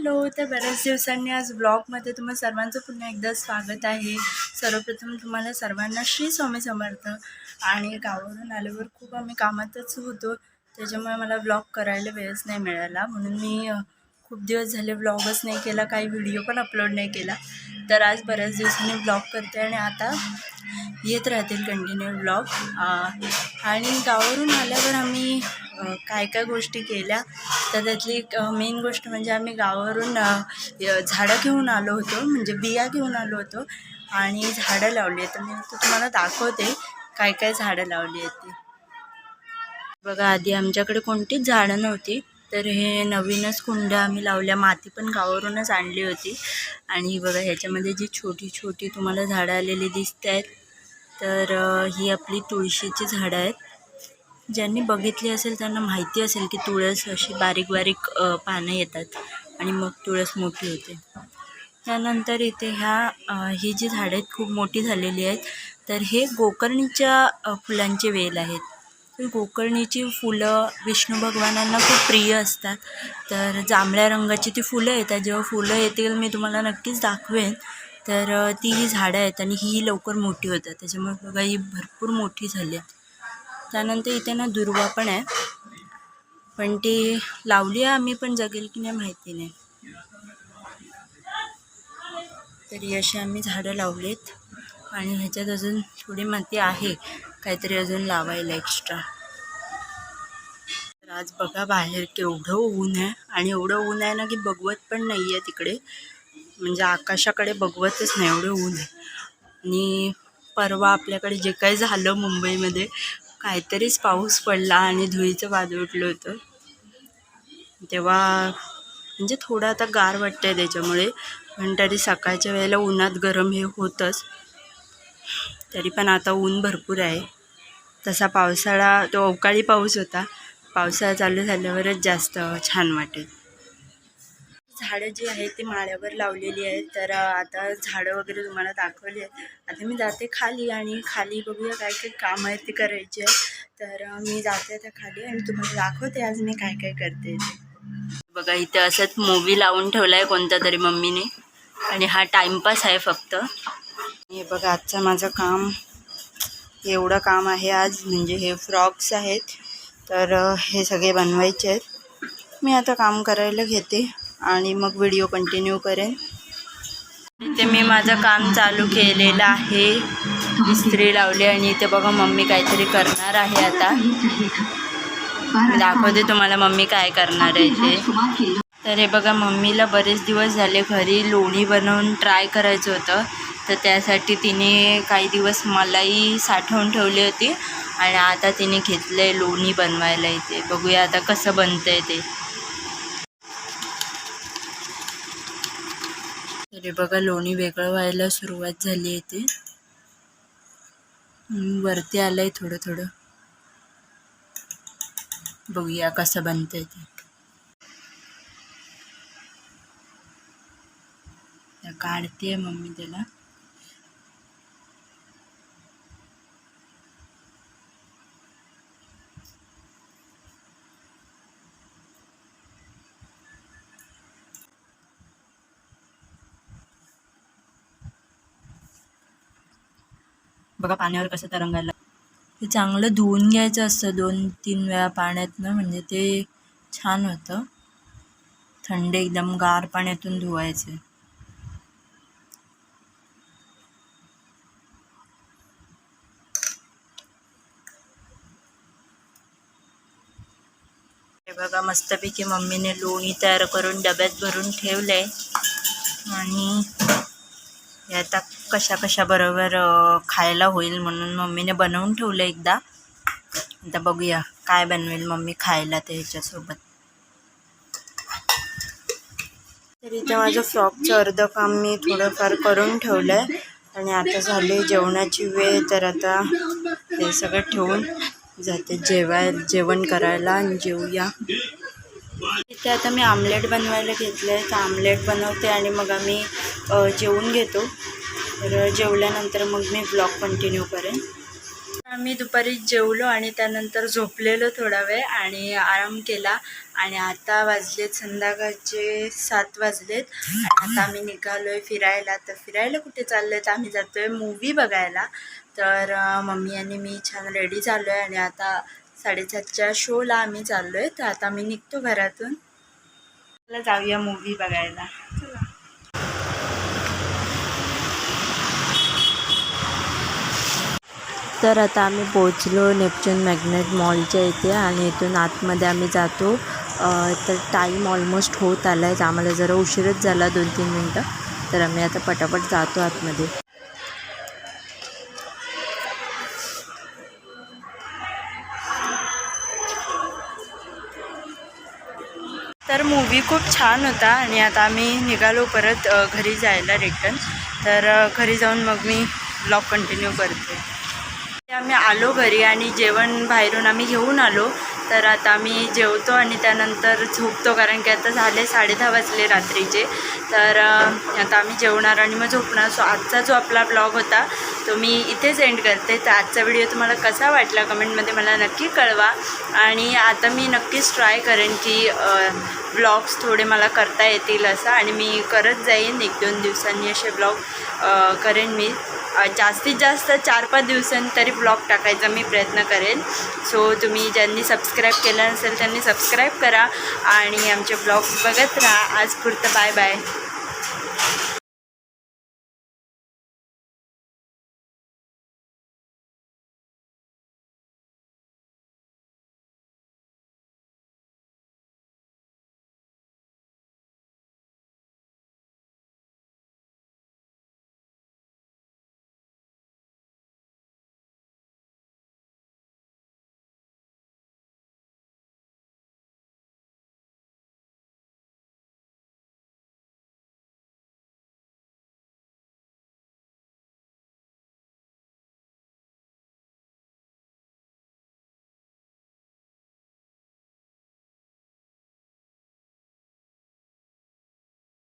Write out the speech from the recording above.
Hello तर बऱ्याच दिवसांनी आज ब्लॉगमध्ये तुम्हा सर्वांचं पुन्हा एकदा स्वागत आहे. सर्वप्रथम तुम्हाला सर्वांना श्री स्वामी समर्थ आणि गावावरून आल्यावर खूप आम्ही कामातच होतो. त्याच्यामुळे मला ब्लॉग करायला वेळच नाही मिळाला. म्हणून मी खूप दिवस झाले ब्लॉगच नाही केला काही व्हिडिओ पण अपलोड नाही केला. तर आज बऱ्याच दिवसांनी ब्लॉग करते आणि आता येत राहतील कंटिन्यू ब्लॉग. आणि गावावरून आल्यावर आम्ही काय काय गोष्टी केल्या. तर त्यातली एक मेन गोष्ट म्हणजे आम्ही गावावरून झाडं घेऊन आलो होतो. म्हणजे बिया घेऊन आलो होतो आणि झाडं लावली आहेत. तर मी आता तुम्हाला दाखवते काय काय झाडं लावली आहेत ती. बघा आधी आमच्याकडे कोणतीच झाडं नव्हती. तर हे नवीनच कुंड्या आम्ही लावल्या. माती पण गावावरूनच आणली होती. आणि बघा ह्याच्यामध्ये जी छोटी छोटी तुम्हाला झाडं आलेली दिसत आहेत तर ही आपली तुळशीची झाडं आहेत. ज्यांनी बघितली असेल त्यांना माहिती असेल की तुळस अशी बारीक बारीक पानं येतात आणि मग तुळस मोठी होते. त्यानंतर इथे ह्या ही जी झाडं आहेत खूप मोठी झालेली आहेत. तर हे गोकर्णीच्या फुलांचे वेल आहेत. गोकर्णीची फुलं विष्णू भगवानांना खूप प्रिय असतात. तर जांभळ्या रंगाची ती फुलं येतात. जेव्हा फुलं येतील मी तुम्हाला नक्कीच दाखवेन. तर ती ही झाडं आहेत आणि ही लवकर मोठी होतात. त्याच्यामुळे बघा ही भरपूर मोठी झाली आहे त्यानंतर इथे ना दुर्वा पण आहे. पण ती लावली आहे आम्ही पण जगेल की नाही माहिती नाही. तरी अशी आम्ही झाडं लावलीत आणि ह्याच्यात अजून थोडी माती आहे. काहीतरी अजून लावायला एक्स्ट्रा तर आज बघा बाहेर केवढं ऊन आहे. आणि एवढं ऊन आहे ना की बघवत पण नाही आहे तिकडे. म्हणजे आकाशाकडे बघवतच नाही एवढं ऊन आहे. आणि परवा आपल्याकडे जे काही झालं मुंबईमध्ये काहीतरीच पाऊस पडला आणि धुळीचं वादळ उठलं होतं. तेव्हा म्हणजे थोडं आता गार वाटतं आहे त्याच्यामुळे. पण तरी सकाळच्या वेळेला उन्हात गरम हे होतंच. तरी पण आता ऊन भरपूर आहे. तसा पावसाळा तो अवकाळी पाऊस होता. पावसाळा चालू झाल्यावरच जास्त छान वाटेल. झाडं जी आहेत ती माळ्यावर लावलेली आहेत. तर आता झाडं वगैरे तुम्हाला दाखवली आहेत. आता मी जाते खाली आणि खाली बघूया काय काय काम आहेत ते करायचे आहे तर मी जाते आता खाली आणि तुम्हाला दाखवते आज मी काय काय करते. बघा इथे असंच मूवी लावून ठेवला आहे कोणता तरी मम्मीने. आणि हा टाइमपास आहे फक्त. हे बघा आजचं माझं काम एवढं काम आहे आज. म्हणजे हे फ्रॉक्स आहेत. तर हे सगळे बनवायचे आहेत. मी आता काम करायला घेते. आणि मग व्हिडिओ कंटिन्यू करेन. इथे मी माझं काम चालू केलेलं आहे. इस्त्री लावली आणि इथे बघा मम्मी काहीतरी करणार आहे आता. दाखवते तुम्हाला मम्मी काय करणार आहे ते तर हे बघा मम्मीला बरेच दिवस झाले घरी लोणी बनवून ट्राय करायचं होतं. तर त्यासाठी तिने काही दिवस मलाई साठवून ठेवली होती. आणि आता तिने घेतलं आहे लोणी बनवायला इथे. बघूया आता कसं बनतं आहे ते. तर बघा लोणी वेगळं व्हायला सुरुवात झाली आहे ते. वरती आलं आहे थोडं थोडं बघूया कसं बनतंय ते. काढते मम्मी त्याला. बघा पाण्यावर कसं तरंगायला ते चांगलं धुवून घ्यायचं असतं दोन तीन वेळा पाण्यातनं म्हणजे ते छान होतं. थंड एकदम गार पाण्यातून धुवायचे. बघा मस्तपैकी मम्मीने लोणी तयार करून डब्यात भरून ठेवले आणि हे आता कशा कशा बरोबर खायला होईल म्हणून मम्मीने बनवून ठेवलं एकदा. आता बघूया काय बनवेल मम्मी खायला ते ह्याच्यासोबत. तर इथे माझं फ्रॉकचं अर्धं काम मी थोडंफार करून ठेवलं आहे आणि आता झाले जेवणाची वेळ तर आता हे सगळं ठेवून जाते जेवाय जेवण करायला आणि जेवूया इथे आता मी आमलेट बनवायला घेतलं आहे तर आमलेट बनवते आणि मग आम्ही जेवून घेतो. तर जेवल्यानंतर मग मी ब्लॉग कंटिन्यू करेन. आम्ही दुपारी जेवलो आणि त्यानंतर झोपलेलो थोडा वेळ आणि आराम केला. आणि आता वाजलेत संध्याकाळचे सात वाजलेत. आणि आता आम्ही निघालोय फिरायला. तर फिरायला कुठे चाललोय? तर आम्ही जातोय मूवी बघायला. तर मम्मी आणि मी छान रेडी झालो आहे आणि आता साडेसातच्या शोला आम्ही चाललोय. तर आता आम्ही निघतो घरातून. जाऊया मूवी बघायला. तर आता आम्ही पोचलो नेपच्यून मॅग्नेट मॉलच्या इथे आणि इथून आतमध्ये आम्ही जातो. तर टाईम ऑलमोस्ट होत आला आहे आम्हाला जरा उशीरच झाला दोन तीन मिनटं. तर आम्ही आता पटापट जातो आतमध्ये. तर मूवी खूप छान होता आणि आता आम्ही निघालो परत घरी जायला रिटर्न तर घरी जाऊन मग मी ब्लॉग कंटिन्यू करते. आम्ही आलो घरी आणि जेवण बाहेरून आम्ही घेऊन आलो. तर आता आम्ही जेवतो आणि त्यानंतर झोपतो कारण की आता झाले साडे दहा वाजले रात्रीचे. तर आता आम्ही जेवणार आणि मग झोपणार. सो आजचा जो आपला ब्लॉग होता तो मी इथेच एंड करते. तर आजचा व्हिडिओ तुम्हाला कसा वाटला कमेंटमध्ये मला नक्की कळवा. आणि आता मी नक्कीच ट्राय करेन की ब्लॉग्स थोडे मला करता येतील असं. आणि मी करत जाईन एक दोन दिवसांनी असे ब्लॉग करेन मी. जास्तीत जास्त चार पाच दिवसांनी तरी ब्लॉग टाकायचा मी प्रयत्न करेन. सो तुम्ही ज्यांनी सबस्क्राईब केलं नसेल त्यांनी सबस्क्राईब करा आणि आमचे ब्लॉग्स बघत राहा. आज पुरतं बाय बाय